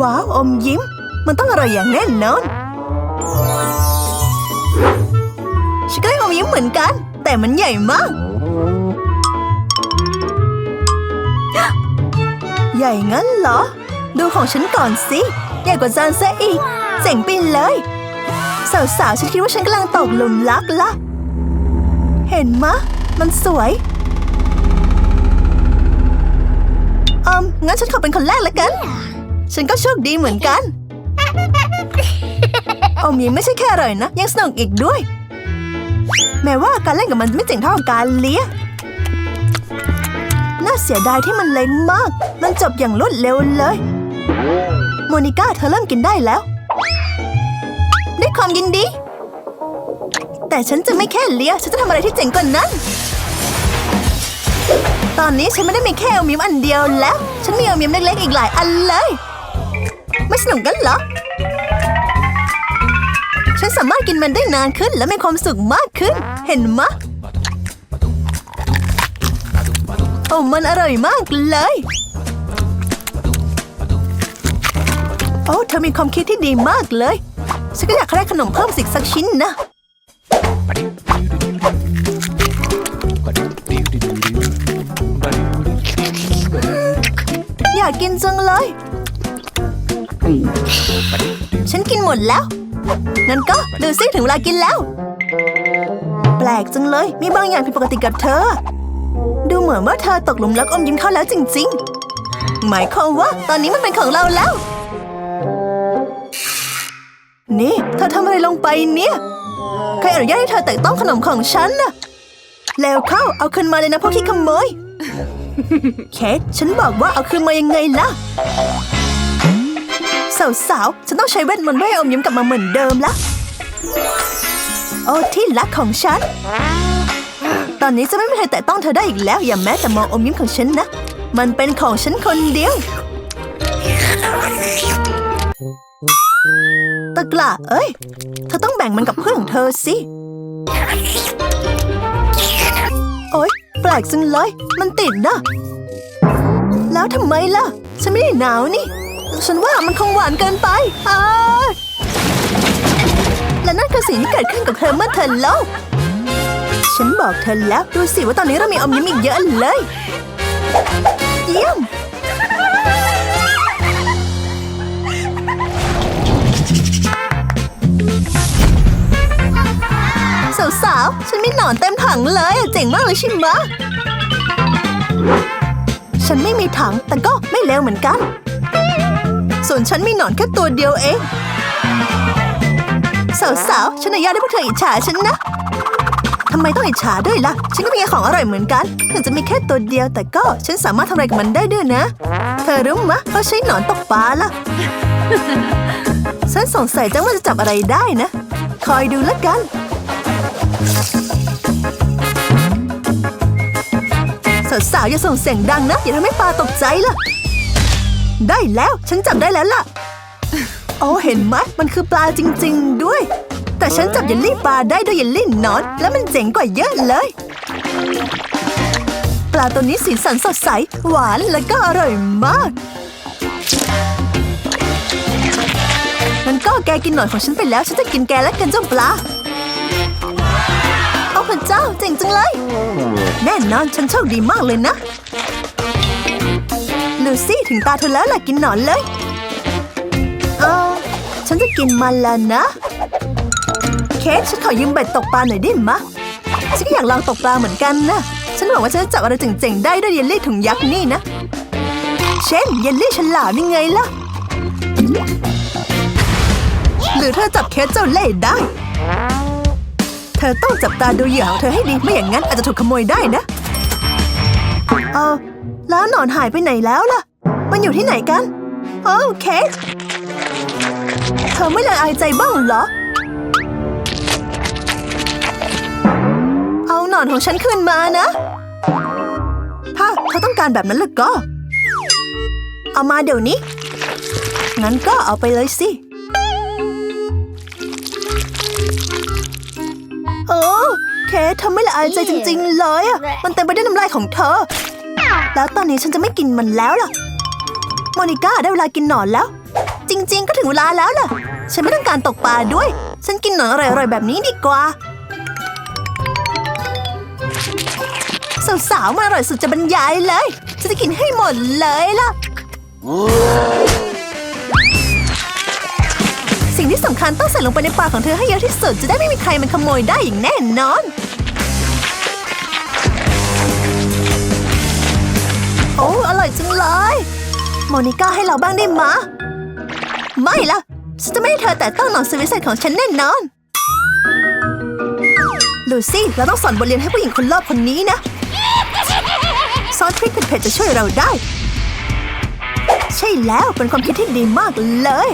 ว้าวอมยิ้ม มันต้องอร่อยอย่างแน่นอนฉันก็ได้อมยิ้มเหมือนกัน แต่มันใหญ่มาก ใหญ่งั้นเหรอ ดูของฉันก่อนสิ ใหญ่กว่าจานซะอีก เจ๋งไปเลย สาวๆ ฉันคิดว่าฉันกำลังตกหลุมรักละเห็นมะ มันสวยอืมงั้นฉันขอเป็นคนแรกแล้วกัน ฉันก็โชคดีเหมือนกันอมยิ้มไม่ใช่แค่อร่อยนะ ยังสนุกอีกด้วย แม้ว่าการเล่นกับมันไม่เจ๋งเท่ากับการเลี้ยน่าเสียดายที่มันเล็กมาก มันจบอย่างรวดเร็วเลย โมนิก้าเธอเริ่มกินได้แล้ว ด้วยความยินดี แต่ฉันจะไม่แค่เลี้ย ฉันจะทำอะไรที่เจ๋งกว่านั้น ตอนนี้ฉันไม่ได้มีแค่อมยิ้มอันเดียวแล้ว ฉันมีอมยิ้มเล็กๆอีกหลายอันเลย ไม่สนุกกันเหรอ ฉันสามารถกินมันได้นานขึ้นและมีความสุขมากขึ้น เห็นมะ โอ้มันอร่อยมากเลย โอ้เธอมีความคิดที่ดีมากเลย ฉันก็อยากได้ขนมเพิ่มสิกสักชิ้นนะอยากกินจังเลย ฉันกินหมดแล้ว งั้นก็ดูซิถึงเวลากินแล้ว แปลกจังเลย มีบางอย่างผิดปกติกับเธอ ดูเหมือนว่าเธอตกหลุมรักอมยิ้มเข้าแล้วจริง ๆ หมายความว่าตอนนี้มันเป็นของเราแล้ว นี่ เธอทำอะไรลงไปเนี่ย ใครอนุญาตให้เธอแตะต้องขนมของฉันน่ะ แล้วเข้าเอาคืนมาเลยนะพวกขี้ขโมย เคทฉันบอกว่าเอาคืนมายังไงล่ะ สาวๆ ฉันต้องใช้เวทมนต์เพื่อให้อมยิ้มกลับมาเหมือนเดิมละ โอ้ที่รักของฉัน ตอนนี้จะไม่มีใครแตะต้องเธอได้อีกแล้ว อย่าแม้แต่มองอมยิ้มของฉันนะ มันเป็นของฉันคนเดียว ตะกละเอ้ย เธอต้องแบ่งมันกับเพื่อนของเธอสิ โอ๊ย แปลกจังเลย มันติดนะ แล้วทำไมล่ะ ฉันไม่ได้หนาวนี่ ฉันว่ามันคงหวานเกินไปอ้าและนั่นคือสิ่งที่เกิดขึ้นกับเธอเมื่อเธอเล่าฉันบอกเธอแล้วดูสิว่าตอนนี้เรามีอมยิ้มอีกเยอะเลย เยี่ยม สาวๆ ฉันมีหนอนเต็มถังเลยเจ๋งมากเลยใช่ไหมฉันไม่มีถังแต่ก็ไม่เลวเหมือนกัน ส่วนฉันมีหนอนแค่ตัวเดียวเอง สาวๆ ฉันอนุญาตให้พวกเธออิจฉาฉันนะทำไมต้องอิจฉาด้วยล่ะ ฉันก็มีของอร่อยเหมือนกัน ถึงจะมีแค่ตัวเดียวแต่ก็ฉันสามารถทำอะไรกับมันได้ด้วยนะ เธอรู้มะเขาใช้หนอนตกปลาล่ะ ฉันสงสัยจังว่าจะจับอะไรได้นะ คอยดูแล้วกันสาวๆอย่าส่งเสียงดังนะ อย่าทำให้ปลาตกใจล่ะ ได้แล้วฉันจับได้แล้วล่ะโอ้เห็นไหมมันคือปลาจริง ๆ ด้วย แต่ฉันจับเยลลี่ปลาได้ด้วยเยลลี่นอน แล้วมันเจ๋งกว่าเยอะเลย ปลาตัวนี้สีสันสดใส หวานและก็อร่อยมากมันก็แกกินหน่อนของฉันไปแล้ว ฉันจะกินแกและกันเจ้าปลาโอ้พระเจ้าเจ๋งจังเลย แน่นอนฉันโชคดีมากเลยนะ ลูซี่ถึงตาเธอแล้วล่ะกินหนอนเลย เอาฉันจะกินมันแล้วนะ เคทฉันขอยืมเบ็ดตกปลาหน่อยได้ไหมะฉันก็อยากลองตกปลาเหมือนกันนะ ฉันหวังว่าฉันจะจับอะไรเจ๋งๆได้ด้วยเยลลี่ถุงยักษ์นี่นะ เช่นเยลลี่ฉลามยังไงล่ะ หรือเธอจับเคสเจ้าเล่ห์ได้ เธอต้องจับตาดูเหยื่อของเธอให้ดีไม่อย่างนั้นอาจจะถูกขโมยได้นะ เออ แล้วหนอนหายไปไหนแล้วล่ะ มันอยู่ที่ไหนกัน โอเคเธอไม่ละอายใจบ้างเหรอ เอาหนอนของฉันคืนมานะ ถ้าเธอต้องการแบบนั้นล่ะก็ เอามาเดี๋ยวนี้ งั้นก็เอาไปเลยสิ โอ้เคทเธอไม่ละอายใจจริง ๆ เลยอะมันเต็มไปด้วยน้ำลายของเธอ แล้วตอนนี้ฉันจะไม่กินมันแล้วล่ะ โมนิก้าได้เวลากินหนอนแล้ว จริง ๆ ก็ถึงเวลาแล้วล่ะ ฉันไม่ต้องการตกปลาด้วย ฉันกินหนอนอร่อยๆแบบนี้ดีกว่า สาวๆมาอร่อยสุดจะบรรยายเลย ฉันจะกินให้หมดเลยล่ะ สิ่งที่สำคัญต้องใส่ลงไปในปากของเธอให้เยอะที่สุดจะได้ไม่มีใครมันขโมยได้อย่างแน่นอน อยจังเลย โมนิก้าให้เราบ้างได้มะ ไม่ละฉันจะไม่ให้เธอแต่ต้องหนอนสวิสเซตของฉันแน่นอน ลูซี่ เราต้องสอนบทเรียนให้ผู้หญิงคนรอบคนนี้นะซอสพริกเผ็ดๆจะช่วยเราได้ ใช่แล้วเป็นความคิดที่ดีมากเลย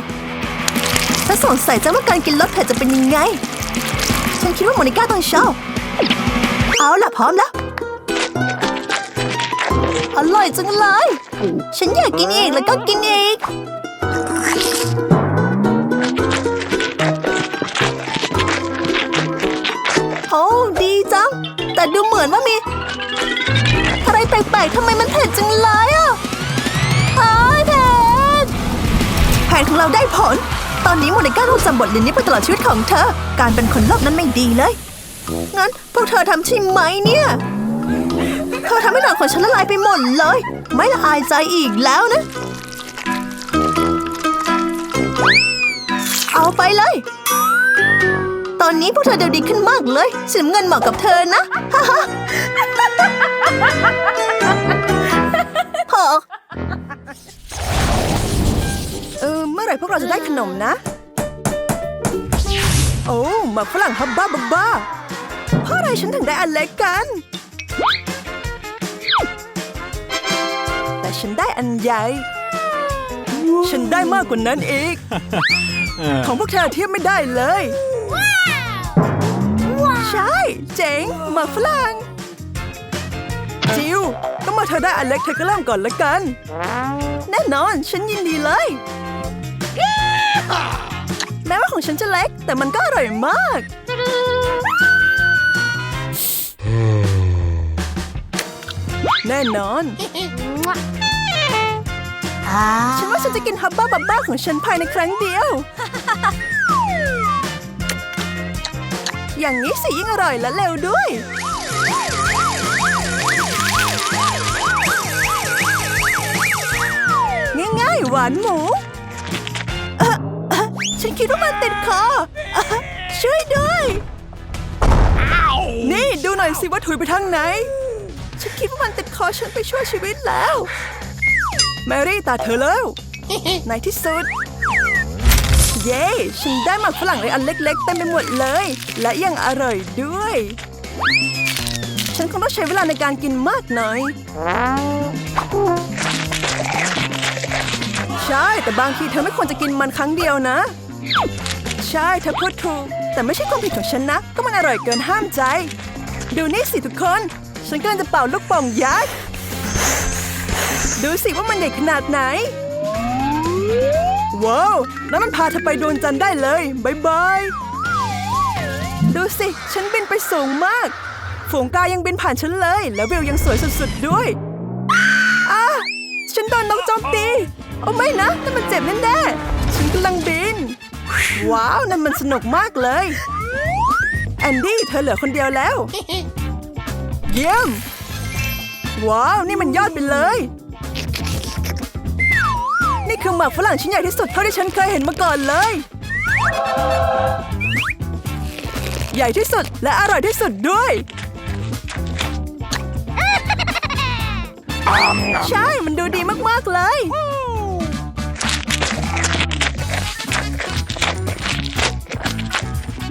ถ้าสงสัยจังว่าการกินรสเผ็ดจะเป็นยังไง ฉันคิดว่าโมนิก้าต้องชอบ เอาล่ะพร้อมแล้ว ร่อยจังเลย ฉันอยากกินอีกแล้วก็กินอีก โอ้ดีจัง แต่ดูเหมือนว่ามี อะไรแปลกๆทำไมมันเผ็ดจังเลยอะอ้ายเผ็ดแผนของเราได้ผล ตอนนี้โมนิก้าต้องจำบทเรียนนี้ไปตลอดชีวิตของเธอ การเป็นคนรอบนั้นไม่ดีเลย งั้นพวกเธอทำใช่ไหมเนี่ย ธอทำให้หนังของฉันละลายไปหมดเลย ไม่ละอายใจอีกแล้วนะ เอาไปเลย ตอนนี้พวกเธอเดูดีขึ้นมากเลยสีน้ำเงินเหมาะกับเธอนะฮ่าฮ่าพอเออเมื่อไหร่พวกเราจะได้ขนมนะ โอ้หมักฝรั่งฮับบ้าบ้าเพราะอะไรฉันถึงได้อันเล็กกัน ฉันได้อันใหญ่ ฉันได้มากกว่านั้นอีก ของพวกเธอเทียบไม่ได้เลย ใช่ เจ๋งหมักฝรั่งจิวก็มาเธอได้อันเล็กเธอก็เริ่มก่อนละกัน แน่นอนฉันยินดีเลย แม้ว่าของฉันจะเล็ก แต่มันก็อร่อยมากแน่นอน ฉันว่าฉันจะกินฮับบ้าบับบ้าของฉันภายในครั้งเดียว อย่างนี้สิยิ่งอร่อยและเร็วด้วย ง่ายๆ หวานหมูฉันคิดว่ามันติดคอช่วยด้วย นี่ดูหน่อยสิว่าถุยไปทางไหน ฉันคิดว่ามันติดคอฉันไปช่วยชีวิตแล้ว แมรี่ตาเธอแล้ว ในที่สุด เย้ฉันได้หมักฝรั่งในอันเล็กๆเต็มไปหมดเลย และยังอร่อยด้วย ฉันคงต้องใช้เวลาในการกินมากหน่อย ใช่ แต่บางทีเธอไม่ควรจะกินมันครั้งเดียวนะ ใช่เธอพูดถูก แต่ไม่ใช่ความผิดของฉันนะ ก็มันอร่อยเกินห้ามใจ ดูนี่สิทุกคน ฉันกำลังจะเป่าลูกโป่องยักษ์ ดูสิว่ามันใหญ่ขนาดไหน ว้าว แล้วมันพาเธอไปดวงจันทร์ได้เลยบายบาย ดูสิ ฉันบินไปสูงมาก ฝูงกายังบินผ่านฉันเลย แล้ววิวยังสวยสุดๆด้วยอะฉันโดนนกโจมตี โอ้ไม่นะนั่นมันเจ็บแน่ๆฉันกำลังบิน ว้าว นั่นมันสนุกมากเลย แอนดี้ เธอเหลือคนเดียวแล้ว เยี่ยม ว้าว นี่มันยอดไปเลย นี่คือหมากฝรั่งชิ้นใหญ่ที่สุดเท่าที่ฉันเคยเห็นมาก่อนเลย ใหญ่ที่สุดและอร่อยที่สุดด้วย ใช่ มันดูดีมาก ๆ เลย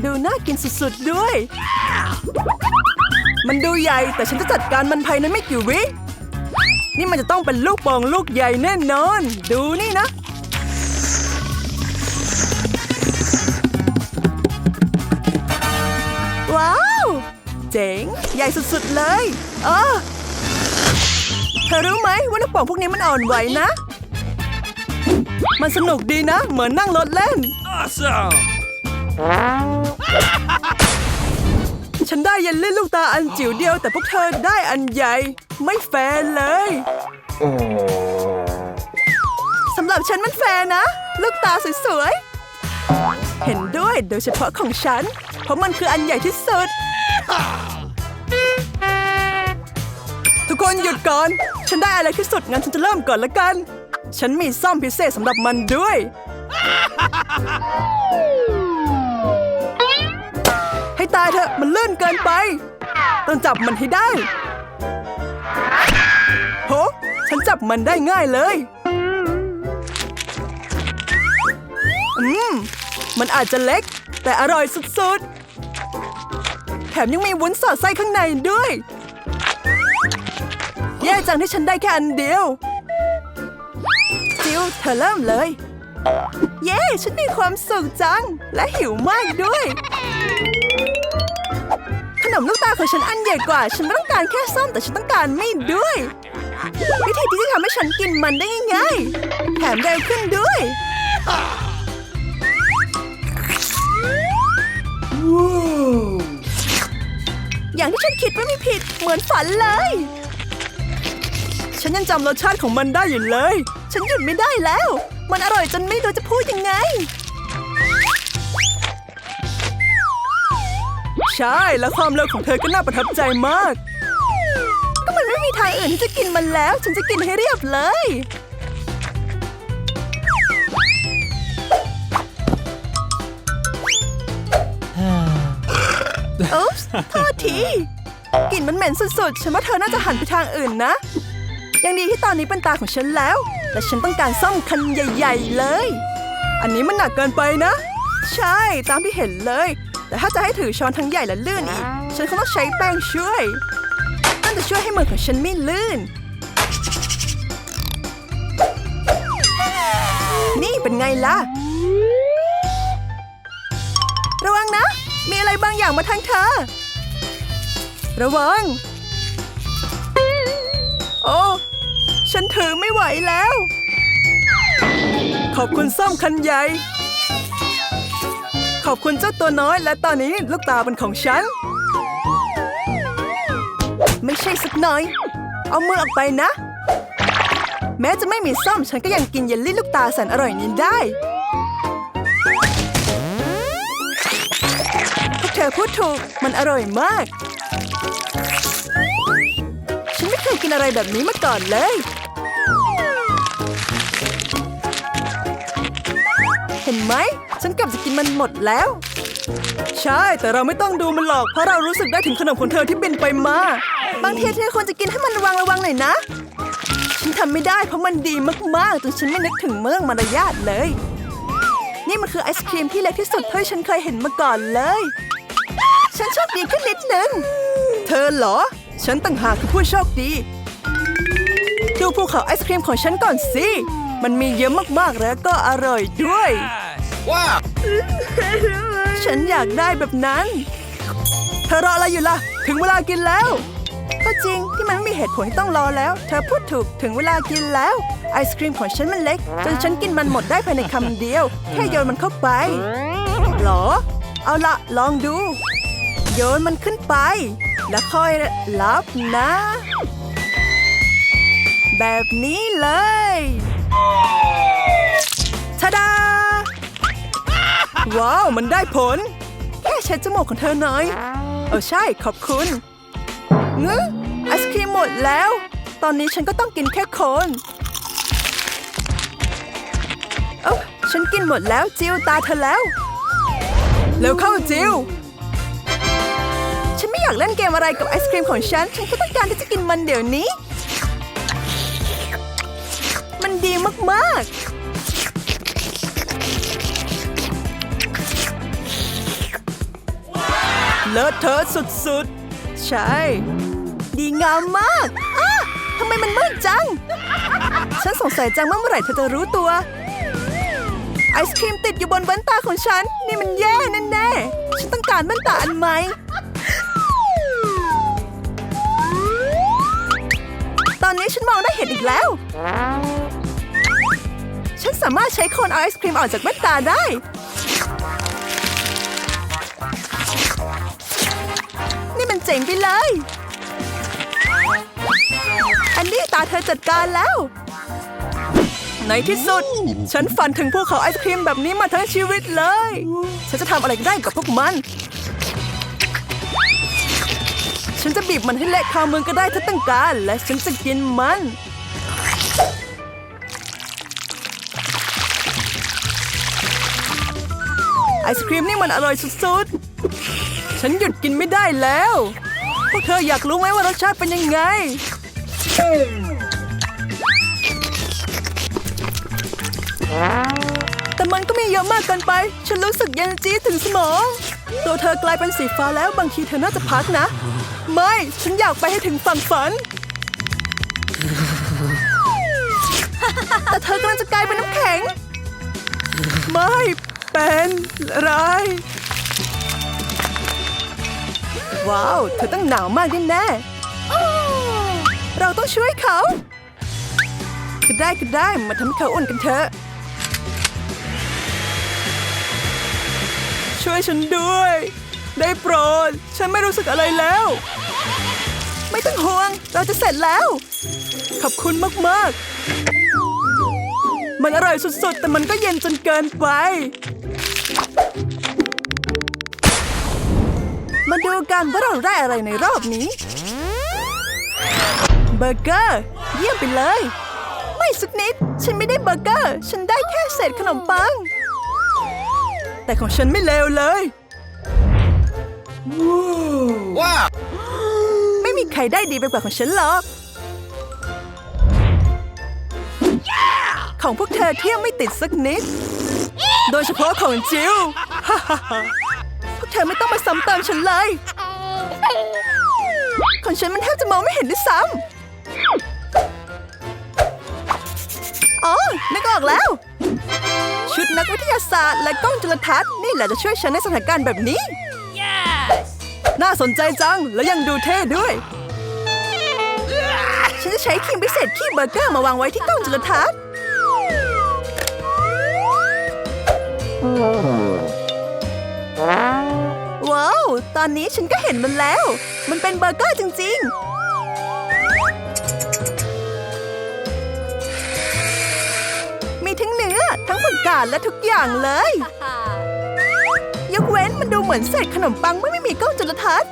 ดูน่ากินสุด ๆ ด้วย มันดูใหญ่แต่ฉันจะจัดการมันภายในไม่กี่วิ นี่มันจะต้องเป็นลูกโป่องลูกใหญ่แน่นอน ดูนี่นะ ว้าว เจ๋ง ใหญ่สุดๆเลยเออเธอรู้ไหมว่าลูกโป่องพวกนี้มันอ่อนไหวนะ มันสนุกดีนะ เหมือนนั่งรถเล่น Awesome! ฉันได้เยลลี่ลูกตาอันจิ๋วเดียว แต่พวกเธอได้อันใหญ่ ไม่แฟร์เลยสำหรับฉันมันแฟร์นะ ลูกตาสวยๆ เห็นด้วยโดยเฉพาะของฉัน เพราะมันคืออันใหญ่ที่สุด ทุกคนหยุดก่อน ฉันได้อะไรที่สุดงั้นฉันจะเริ่มก่อนละกัน ฉันมีซ่อมพิเศษสำหรับมันด้วย ตายเถอะมันลื่นเกินไป ต้องจับมันให้ได้โหฉันจับมันได้ง่ายเลย อืม มันอาจจะเล็ก แต่อร่อยสุดๆ แถมยังมีวุ้นสอดไส้ข้างในด้วย แย่จังที่ฉันได้แค่อันเดียว จิวเธอเริ่มเลย เย้ ฉันมีความสุขจัง และหิวมากด้วย นมลูกตาของฉันอันใหญ่กว่า ฉันไม่ต้องการแค่ส้มแต่ฉันต้องการมีดด้วย วิธีที่จะทำให้ฉันกินมันได้ง่ายๆแถมเร็วขึ้นด้วยอย่างที่ฉันคิดไม่มีผิดเหมือนฝันเลย ฉันยังจำรสชาติของมันได้อยู่เลย ฉันหยุดไม่ได้แล้ว มันอร่อยจนไม่รู้จะพูดยังไง ใช่ แล้วความเร็วของเธอก็น่าประทับใจมาก ก็มันไม่มีทางอื่นที่จะกินมันแล้ว ฉันจะกินให้เรียบเลย อุ๊ปส์โทษทีกลิ่นมันเหม็นสุดๆ ฉันว่าเธอน่าจะหันไปทางอื่นนะ ยังดีที่ตอนนี้เป็นตาของฉันแล้วแต่ฉันต้องการซ่อมคันใหญ่ ๆ เลย อันนี้มันหนักเกินไปนะ ใช่ ตามที่เห็นเลย แต่ถ้าจะให้ถือช้อนทั้งใหญ่และลื่นอีก ฉันคงต้องใช้แป้งช่วยนั่นจะช่วยให้มือของฉันไม่ลื่น นี่เป็นไงล่ะ ระวังนะ มีอะไรบางอย่างมาทางเธอ ระวัง โอ้ฉันถือไม่ไหวแล้ว ขอบคุณซ่อมคันใหญ่ ขอบคุณเจ้าตัวน้อย และตอนนี้ลูกตาเป็นของฉัน ไม่ใช่สักหน่อย เอามือออกไปนะ แม้จะไม่มีซ่อมฉันก็ยังกินเยลลี่ลูกตาแสนอร่อยนี้ได้พวกเธอพูดถูกมันอร่อยมาก ฉันไม่เคยกินอะไรแบบนี้มาก่อนเลยเห็นไหม กับจะกินมันหมดแล้ว ใช่ แต่เราไม่ต้องดูมันหรอก เพราะเรารู้สึกได้ถึงขนมของเธอที่บินไปมา บางทีเธอควรจะกินให้มันระวังระวังหน่อยนะ ฉันทำไม่ได้เพราะมันดีมากๆจนฉันไม่นึกถึงเมืองมารยาทเลย นี่มันคือไอศครีมที่เล็กที่สุดเท่าที่ฉันเคยเห็นมาก่อนเลย ฉันโชคดีขึ้นนิดนึง เธอเหรอ ฉันต่างหากคือผู้โชคดี ดูภูเขาไอศครีมของฉันก่อนสิ มันมีเยอะมากๆแล้วก็อร่อยด้วย Wow! ฉันอยากได้แบบนั้น เธอรออะไรอยู่ล่ะ ถึงเวลากินแล้ว ก็จริงที่มันไม่มีเหตุผลที่ต้องรอแล้ว เธอพูดถูกถึงเวลากินแล้ว ไอศครีมของฉันมันเล็ก จนฉันกินมันหมดได้ภายในคำเดียว แค่โยนมันเข้าไปหรอ เอาละลองดู โยนมันขึ้นไป แล้วค่อยรับนะ แบบนี้เลยทาดา ว้าว มันได้ผล แค่เช็ดจมูกของเธอหน่อย เออใช่ขอบคุณงึไอศครีมหมดแล้ว ตอนนี้ฉันก็ต้องกินแค่โคน เอ้าฉันกินหมดแล้วจิวตาเธอแล้วเร็วเข้าจิวฉันไม่อยากเล่นเกมอะไรกับไอศครีมของฉัน ฉันแค่ต้องการที่จะกินมันเดี๋ยวนี้ มันดีมากๆ เลอะเทอะสุดๆ ใช่ ดีงามมากอ้าทำไมมันมืดจัง ฉันสงสัยจังว่าเมื่อไหร่เธอจะรู้ตัว ไอศครีมติดอยู่บนแว่นตาของฉัน นี่มันแย่แน่ๆ ฉันต้องการแว่นตาอันใหม่ตอนนี้ฉันมองได้เห็นอีกแล้ว ฉันสามารถใช้โคนเอาไอศครีมออกจากแว่นตาได้ เจ๋งไปเลย อันนี้ตาเธอจัดการแล้ว ในที่สุด ฉันฝันถึงภูเขาไอศครีมแบบนี้มาทั้งชีวิตเลย ฉันจะทำอะไรก็ได้กับพวกมัน ฉันจะบีบมันให้เละคามือก็ได้ถ้าต้องการ และฉันจะกินมันไอศครีมนี่มันอร่อยสุดๆ ฉันหยุดกินไม่ได้แล้ว พวกเธออยากรู้ไหมว่ารสชาติเป็นยังไง แต่มันก็มีเยอะมากเกินไป ฉันรู้สึกเย็นจี๊ดถึงสมอง ตัวเธอกลายเป็นสีฟ้าแล้วบางทีเธอน่าจะพักนะ ไม่ ฉันอยากไปให้ถึงฝั่งฝัน แต่เธอกำลังจะกลายเป็นน้ำแข็ง ไม่ เป็นไร ว้าว เธอต้องหนาวมากแน่ๆเราต้องช่วยเขาก็ได้ก็ได้มาทำให้เขาอุ่นกันเถอะ ช่วยฉันด้วย ได้โปรด ฉันไม่รู้สึกอะไรแล้ว ไม่ต้องห่วง เราจะเสร็จแล้ว ขอบคุณมากๆ มันอร่อยสุดๆ แต่มันก็เย็นจนเกินไป มาดูกันว่าเราได้อะไรในรอบนี้ เบอร์เกอร์ เยี่ยมไปเลย ไม่สักนิด ฉันไม่ได้เบอร์เกอร์ ฉันได้แค่เศษขนมปัง แต่ของฉันไม่เลวเลย Wow! ไม่มีใครได้ดีไปกว่าของฉันหรอกของพวกเธอเที่ยวไม่ติดสักนิด โดยเฉพาะของจิวพวก เธอไม่ต้องมาซ้ำเติมฉันเลย ของฉันมันแทบจะมองไม่เห็นด้วยซ้ำอ๋อนึกออกแล้ว ชุดนักวิทยาศาสตร์และกล้องจุลทรรศน์นี่แหละจะช่วยฉันในสถานการณ์แบบนี้น่าสนใจจัง แล้วยังดูเท่ด้วย ฉันจะใช้ครีมพิเศษคีบเบอร์เกอร์มาวางไว้ที่กล้องจุลทรรศน์ ตอนนี้ฉันก็เห็นมันแล้ว มันเป็นเบอร์เกอร์จริง ๆ มีทั้งเนื้อ ทั้งผักกาดและทุกอย่างเลย ยกเว้นมันดูเหมือนเศษขนมปังเมื่อไม่มีกล้องจุลทรรศน์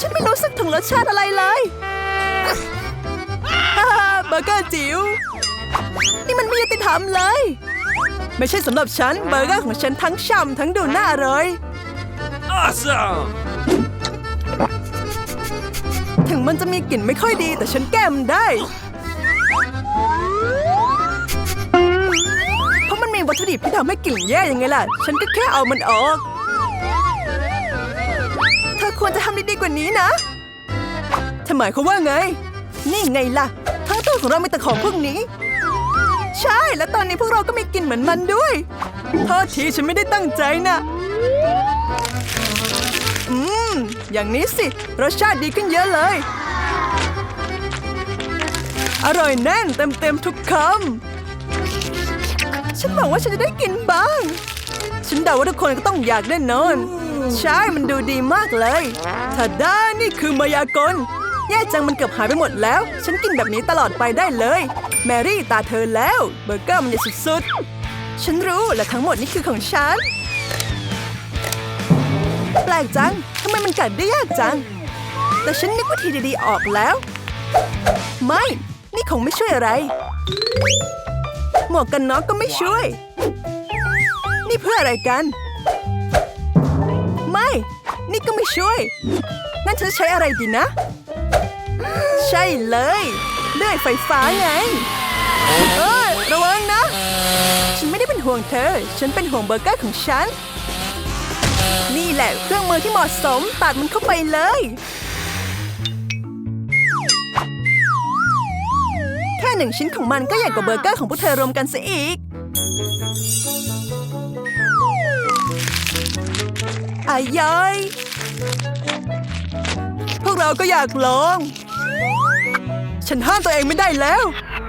ฉันไม่รู้สึกถึงรสชาติอะไรเลยฮ่าเบอร์เกอร์จิ๋วนี่มันไม่ยุติธรรมเลย ไม่ใช่สำหรับฉันเบอร์เกอร์ของฉันทั้งฉ่ำทั้งดูน่าอร่อย Awesome! ถึงมันจะมีกลิ่นไม่ค่อยดีแต่ฉันแก้มันได้ เพราะมันมีวัตถุดิบที่ทำให้กลิ่นแย่ยังไงล่ะ ฉันก็แค่เอามันออก เธอควรจะทำดีๆกว่านี้นะเธอหมายความว่าไง นี่ไงล่ะทั้งตัวของเรามีแต่ของพวกนี้ ใช่ และตอนนี้พวกเราก็มีกลิ่นเหมือนมันด้วยโทษทีฉันไม่ได้ตั้งใจนะอืม อย่างนี้สิ รสชาติดีขึ้นเยอะเลย อร่อยแน่นเต็มๆทุกคำ ฉันหวังว่าฉันจะได้กินบ้าง ฉันเดาว่าทุกคนก็ต้องอยากแน่นอน ใช่ มันดูดีมากเลยถ้าได้นี่คือมายากล แย่จังมันเกือบหายไปหมดแล้ว ฉันกินแบบนี้ตลอดไปได้เลย แมรี่ตาเธอแล้ว เบอร์เกอร์มันใหญ่สุดๆ ฉันรู้และทั้งหมดนี่คือของฉัน แปลกจังทำไมมันกัดได้ยากจัง แต่ฉันนึกวิธีดีๆออกแล้ว ไม่ นี่คงไม่ช่วยอะไร หมวกกันน็อกก็ไม่ช่วย นี่เพื่ออะไรกัน ไม่ นี่ก็ไม่ช่วยงั้นฉันจะใช้อะไรดีนะ ใช่เลยเลื่อยไฟฟ้าไงเออระวังนะ ฉันไม่ได้เป็นห่วงเธอ ฉันเป็นห่วงเบอร์เกอร์ของฉัน นี่แหละเครื่องมือที่เหมาะสมตัดมันเข้าไปเลย แค่หนึ่งชิ้นของมันก็ใหญ่กว่าเบอร์เกอร์ของพวกเธอรวมกันซะอีกอายย้อยพวกเราก็อยากลอง ฉันห้ามตัวเองไม่ได้แล้ว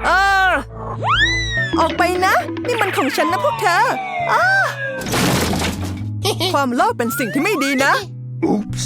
เออออกไปนะ นี่มันของฉันนะพวกเธออาความโลภเป็นสิ่งที่ไม่ดีนะ Oops.